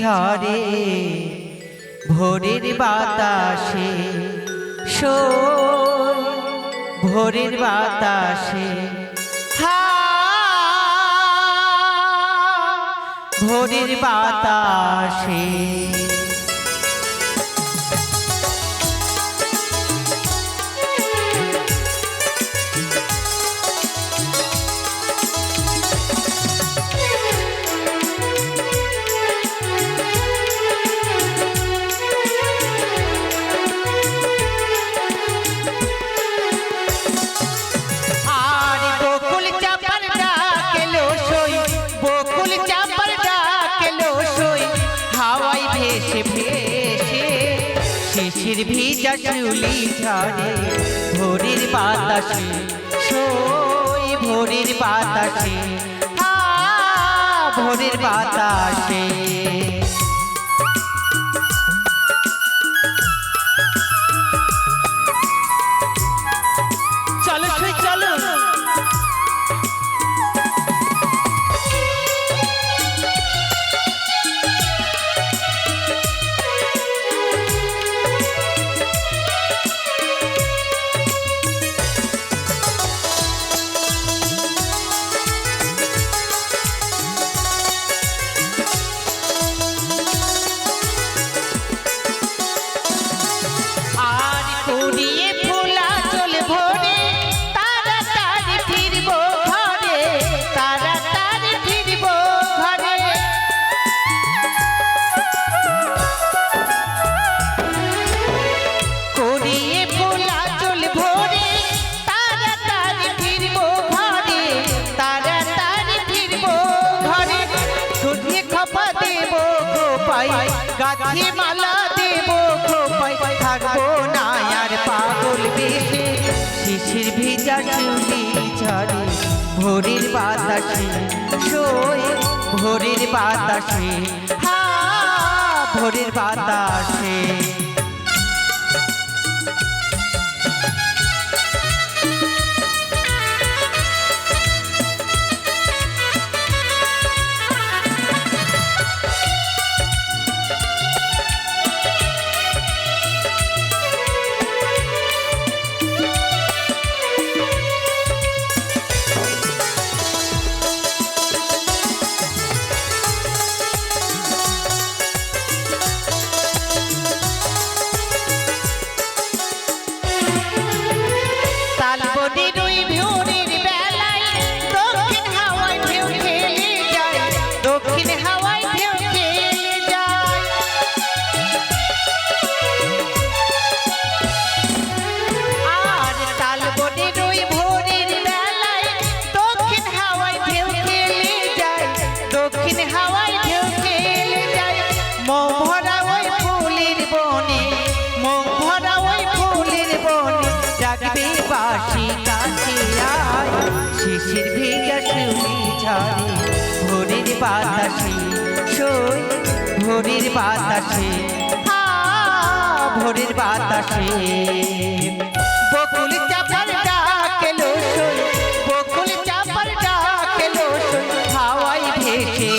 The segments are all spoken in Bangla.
ঝরে ভোরের বাতাসে শো ভোরের বাতাসে হা ভোরের বাতাসে চুলি ঝরে ভোরের বাতাসে সই ভোরের বাতাসে ভোরের বাতাসে। খোপাই গাছি মালা দেব খোপাই থাকব না আর পাগল বেশে শিশির ভিজা চুলি ঝরে ভোরের বাতাসে সই ভোরের বাতাসে। হা, ভোরের বাতাসে। ভোরের বাতাসে। ভোরের বাতাসে। বকুল চাপার ডাকেলো বকুল চাপার ডাকেলো হাওয়াই ভেসে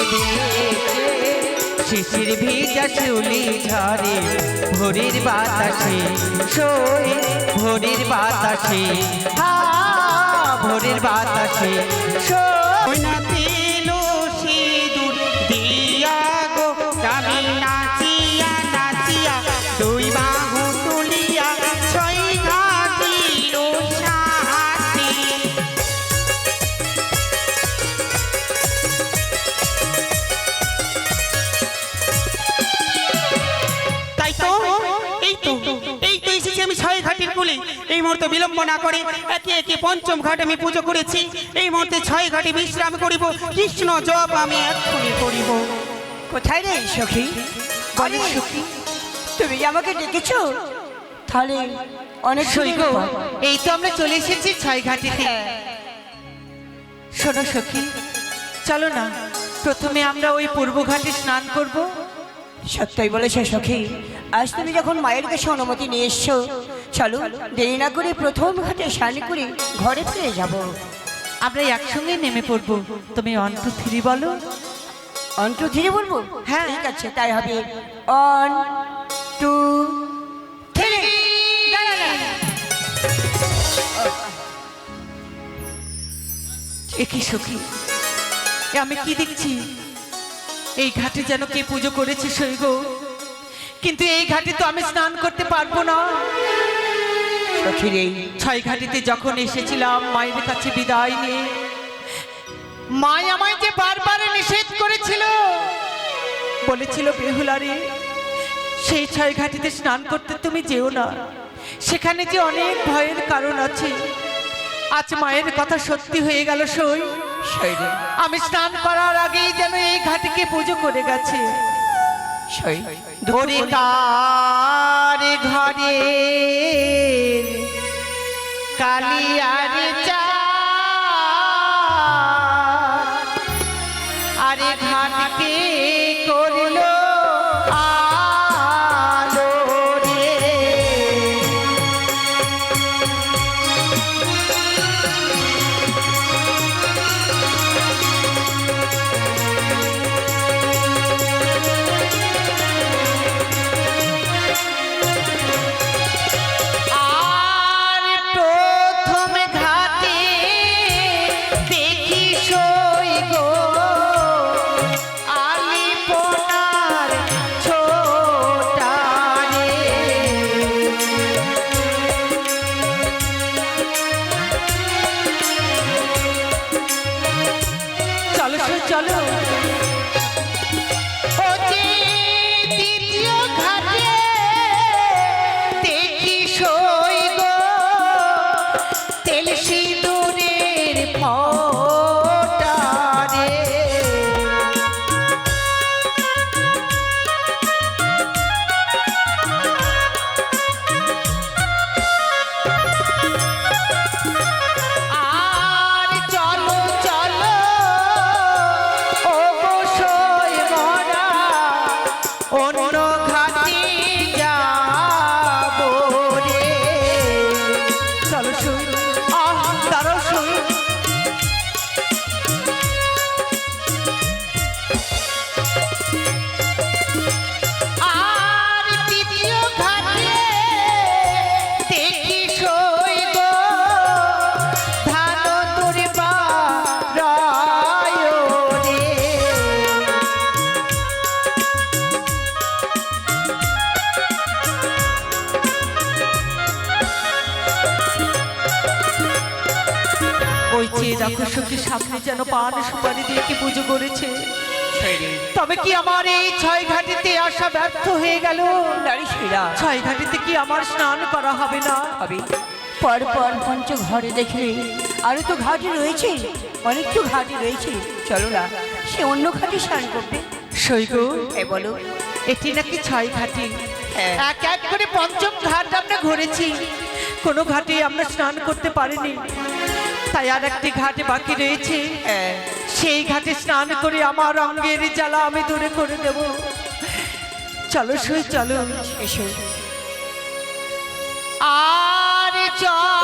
শিশির ভিজা শিউলি ঝরে ভোরের বাতাসে। সই ভোরের বাতাসে। হা, ভোরের বাতাসে। সই ছয় এই মুহূর্তে বিলম্ব না করে একে একে পঞ্চম ঘাট আমি পুজো করেছি। এই মুহূর্তে ছয় ঘাটে বিশ্রাম করিব। কৃষ্ণ জপ আমি এক্ষুনি করিব। কোথায় রে সখী? অনেক সুখী তুমি আমাকে ডেকেছো? তাহলে অনেক সই গো এই তো আমরা চলে এসেছি ছয় ঘাটিতে। শোনো সখী চলো না। প্রথমে আমরা ওই পূর্ব ঘাটে স্নান করব। সত্যই বলেছে সখী আজ তুমি যখন মায়ের কাছে অনুমতি নিয়ে এসছো চলো দেরি না করে প্রথম ঘাটে স্নান করে ঘরে ফিরে যাব। আমরা একসঙ্গে নেমে পড়ব। তুমি অন্ত থ্রি বলো। অন্ত থ্রি বলব? হ্যাঁ। ঠিক আছে তাই হবে। অন টু থ্রি এ কি সখী? এ আমি কি দেখছি? এই ঘাটে যেন কে পুজো করেছে সৈগ। কিন্তু এই ঘাটে তো আমি স্নান করতে পারব না। সখীর এই ছয় ঘাটিতে যখন এসেছিলাম মায়ের কাছে বিদায় নিয়ে। মাই আমায় যে বারবার নিষেধ করেছিল বলেছিল বেহুলারে সেই ছয় ঘাটিতে স্নান করতে তুমি যেও না। সেখানে যে অনেক ভয়ের কারণ আছে। আজ মায়ের কথা সত্যি হয়ে গেল সই। আমি স্নান করার আগেই যেন এই ঘাটিকে পুজো করে গেছে। ওরে কার। ঘরে কালিয়ার চা চলো দেখো সামনে যেন পান সুপারি দিয়ে কি পুজো করেছে। তবে কি আমার এই ছয় ঘাটিতে আসা ব্যর্থ হয়ে গেল? ছয় ঘাটিতে কি আমার স্নান করা হবে না? হবে। পর পর পঞ্চ ঘরে দেখলে আরও তো ঘাটি রয়েছে অনেক তো ঘাটি রয়েছে। চলো না সে অন্য ঘাটে স্নান করবে সৈগ এ বলো। এটি নাকি ছয় ঘাটি? হ্যাঁ। এক এক করে পঞ্চম ঘাট আমরা ঘুরেছি। কোনো ঘাটে আমরা স্নান করতে পারিনি। তাই আর একটি ঘাটে বাকি রয়েছে। সেই ঘাটে স্নান করে আমার অঙ্গের জ্বালা আমি দূরে করে দেব। চলো সই চলো এসো। আর চলো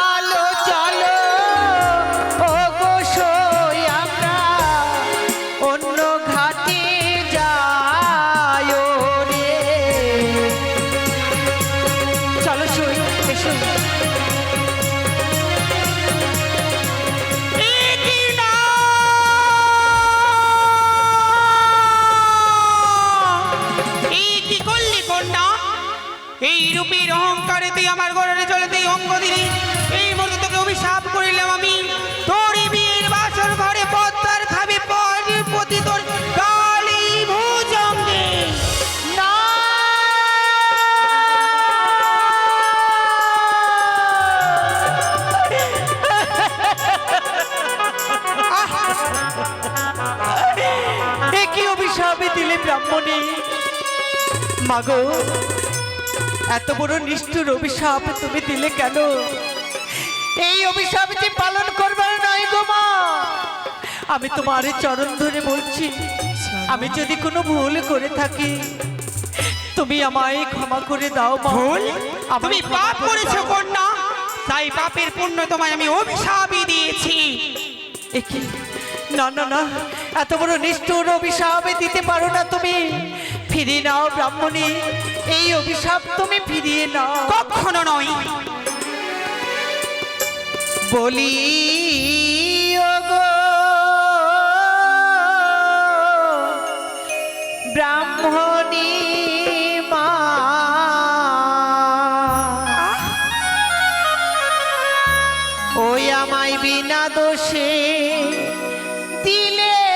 মাগো এত বড় নিষ্ঠুর অভিশাপ তুমি দিলে কেন? এই অভিশাপ যে পালন করবার নয় গো মা। আমি তোমার চরণ ধরে বলছি আমি যদি কোনো ভুল করে থাকি তুমি আমায় ক্ষমা করে দাও ভুল? তুমি পাপ করেছ। কন্যা। তাই পাপের পুণ্য তোমায় আমি অভিশাপই দিয়েছি। না না না এত বড় নিষ্ঠুর অভিশাপ দিতে পারো না তুমি। ফিরিয়ে নাও ব্রাহ্মণী। এই অভিশাপ তুমি ফিরিয়ে নাও। কখনো নয়। বলি ব্রাহ্মণী মা। ওই আমায় বিনা দোষে দিলে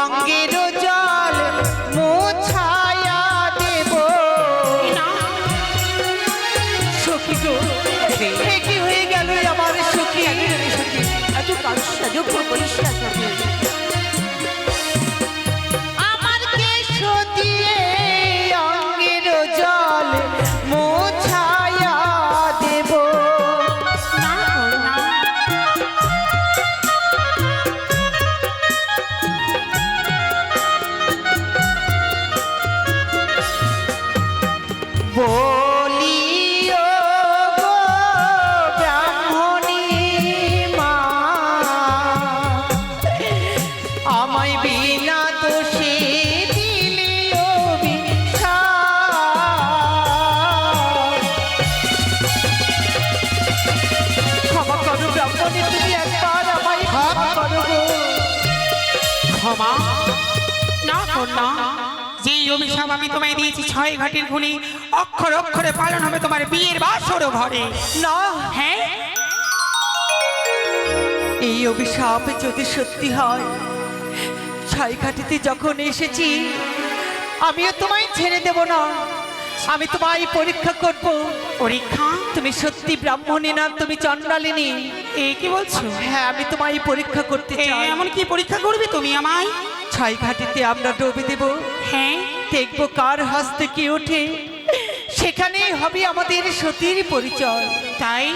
অঙ্গের জল মোছায়া দেব। সখী গো কি হয়ে গেল আমার সখী? এত কালসাযোগ্য করিস না যে অভিশাপ আমি তোমায় দিয়েছি ছয় ঘাটের খুনি অক্ষর অক্ষরে পালন হবে তোমার বিয়ের বাসর ঘরে। না। হ্যাঁ? এই অভিশাপ যদি সত্যি হয় ছাইঘাটিতে যখন এসেছি আমিও তোমায় ছেড়ে দেব না। আমি তোমায় পরীক্ষা করব। পরীক্ষা? তুমি সত্যি ব্রাহ্মণী না তুমি চণ্ডালিনী। এ কি বলছো? হ্যাঁ আমি তোমায় পরীক্ষা করতে চাই। এমন কি পরীক্ষা করবে তুমি আমায়? ছাইঘাটিতে আমরা ডুবে দেব। হ্যাঁ? দেখব কার হাসতে কি ওঠে। সেখানেই হবে আমাদের সতীর পরিচয়। তাই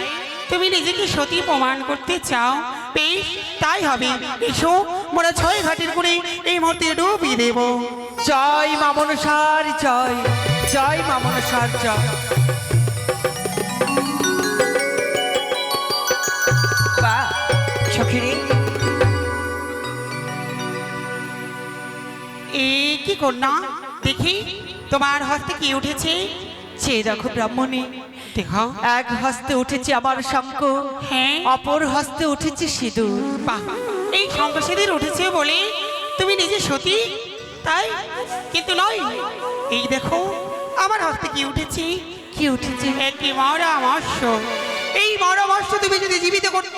তুমি নিজেকে সতী প্রমাণ করতে চাও। বেশ, তাই হবে। এসো মোরা ছয় ঘাটের করে এই মুহূর্তে ডুবিয়ে দেব। জয় মামনসার জয়। জয় মামনসার জয়। বা কি কন্যা? দেখি তোমার হস্তে কি উঠেছে? চেয়ে দেখো ব্রাহ্মণী। দেখো। এক হস্তে উঠেছে আমার শঙ্খ হ্যাঁ। অপর হস্তে উঠেছে সিঁদুর। বাহ এই শঙ্করসেদের উঠেছে বলে তুমি নিজে সতী? তাই? কিন্তু নয়। এই দেখো আমার হস্তে কি উঠেছে? কি উঠেছে? একটি মরামর্শ এই মরামর্শ তুমি যদি জীবিত করতে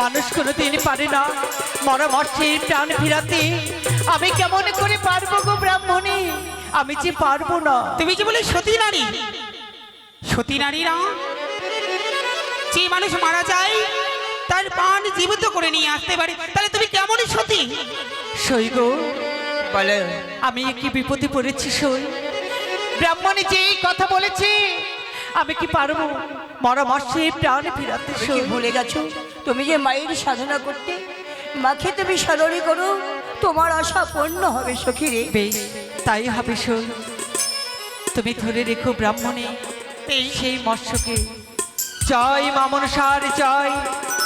মানুষ কোনোদিন পারে না। মরা মর্ষের প্রাণ ফিরাতে। আমি কেমন করে পারব গো ব্রাহ্মণী? আমি যে পারব না। তুমি যে বলে সতী নারী। সতী নারীরা যে মানুষ মারা যায় তার প্রাণ জীবিত করে নিয়ে আসতে পারে। তাহলে তুমি কেমনই সতী? সৈগ বলো আমি কি বিপদে পড়েছি সই? ব্রাহ্মণী যে এই কথা বলেছে আমি কি পারব? মরা মর্ষে প্রাণ ফিরাতে তুমি ভুলে গেছো? তুমি যে মায়ের সাধনা করতে মাকে তুমি স্মরণই করো তোমার আশা পূর্ণ হবে সখী রে বেশ তাই হবে সই। তুমি ধরে রেখো ব্রাহ্মণে এই সেই মৎস্যকে। জয় মামন সার জয়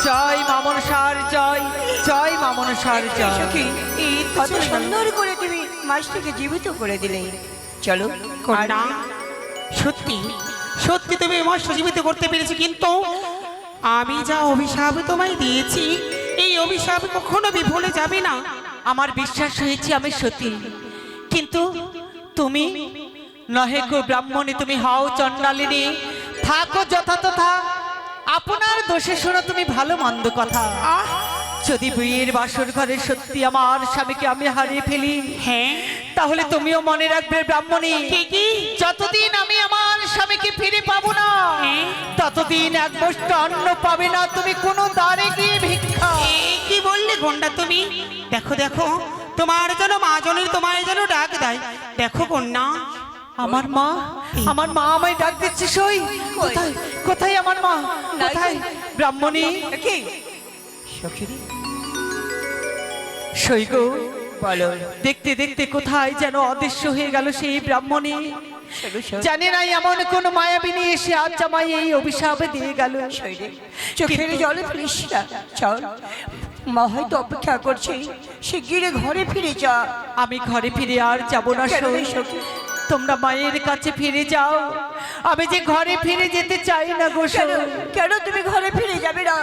জয় মামন সার জয় জয় মামন সার জয়। সখী কত সুন্দর করে তুমি মাছটিকে জীবিত করে দিলে। চলো সত্যি সত্যি তুমি মৎস্য সজীবিত করতে পেরেছি কিন্তু আমি যা অভিশাপ তোমায় দিয়েছি এই অভিশাপ কখনো বিফলে যাবে না। আমার বিশ্বাস হয়েছে আমি সতী। কিন্তু তুমি নহে গো ব্রাহ্মণী তুমি হও চণ্ডালিনী। থাকো যথাতথা। আপনার দোষে শোনো তুমি ভালো মন্দ কথা। যদি বিয়ের বাসর ঘরে সত্যি আমার স্বামীকে আমি হারিয়ে ফেলি হ্যাঁ। তাহলে তুমিও মনে রাখবে ব্রাহ্মণী। কি কি? যতদিন আমি আমার স্বামীকে ফিরে পাবো না? ততদিন এক বস্ত অন্ন পাবে না তুমি কোনো দ্বারে গিয়ে ভিক্ষা। এই কি বললে গন্ডা তুমি? দেখো দেখো তোমার যেন মা জনের তোমায় যেন ডাক দেয়। দেখো কন্যা আমার মা আমার মা আমায় ডাক দিচ্ছে সই। কোথায় কোথায় আমার মা? কোথায়? ব্রাহ্মণী। কি? সখী সই গো। বলো দেখতে দেখতে কোথায় যেন অদৃশ্য হয়ে গেল সেই ব্রাহ্মণী। জানি না এমন কোন মায়াবিনী এসে আজ জামাই এই অভিশাপে দিয়ে গেল। চোখের জলে ফেলিস না চল। মা হয়তো অপেক্ষা করছে শিগগিরে ঘরে ফিরে যা। আমি ঘরে ফিরে আর যাব না সখী? তোমরা মায়ের কাছে ফিরে যাও। আমি যে ঘরে ফিরে যেতে চাই না গো কেন? তুমি ঘরে ফিরে যাবে না?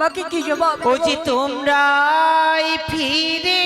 মাকে কি জবাব ও? যে তোমরাই ফিরে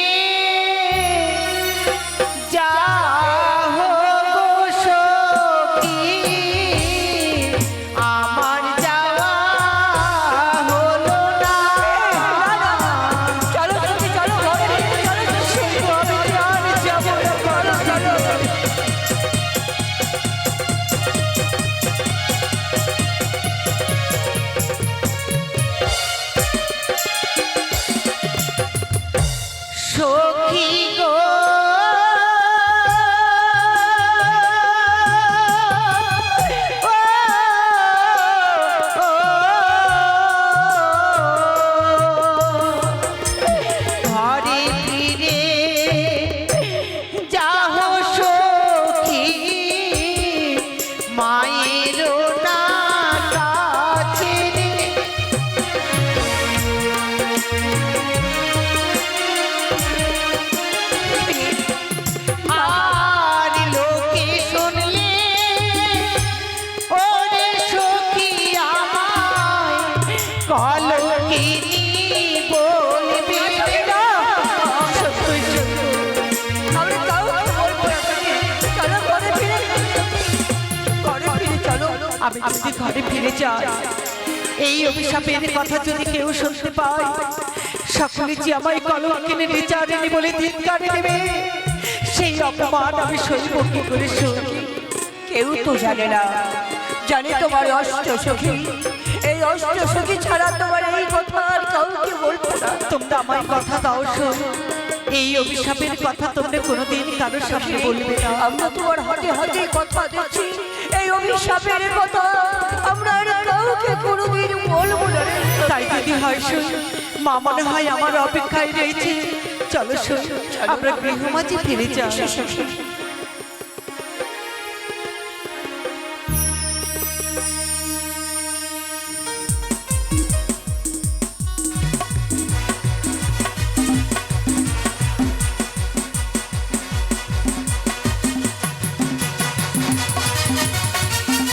কলকিনি বলবে সত্যি সত্যি আমরা কাউকে বলব না ঘরে ফিরে। যাই, এই অভিশাপের কথা যদি কেউ শুনতে পায়, সকলে যে আমায় কলম কিনে বিচারেনি বলে ধিৎকারে দেবে, সেই অপমান আমি সইব কি করে কেউ তো জানে না। জানে তোমার অষ্ট সখী। অষ্ট সখী ছাড়া তোমার এই কথা আর কাউকে বলব না তোমরা আমায় কথা দাও শোন এই অভিশাপের কথা তোমরা কোনোদিন কারোর সামনে বলবে না আমরা তোমার হাতে হাতে কথা দিচ্ছি এই অভিশাপের কথা আমরা আর কাউকে কোনোদিন বলব না তাই যদি হয় শোন মা মনে হয় আমার অপেক্ষায় রয়েছে চলো শোন আমরা গৃহমাঝে ফিরে যাই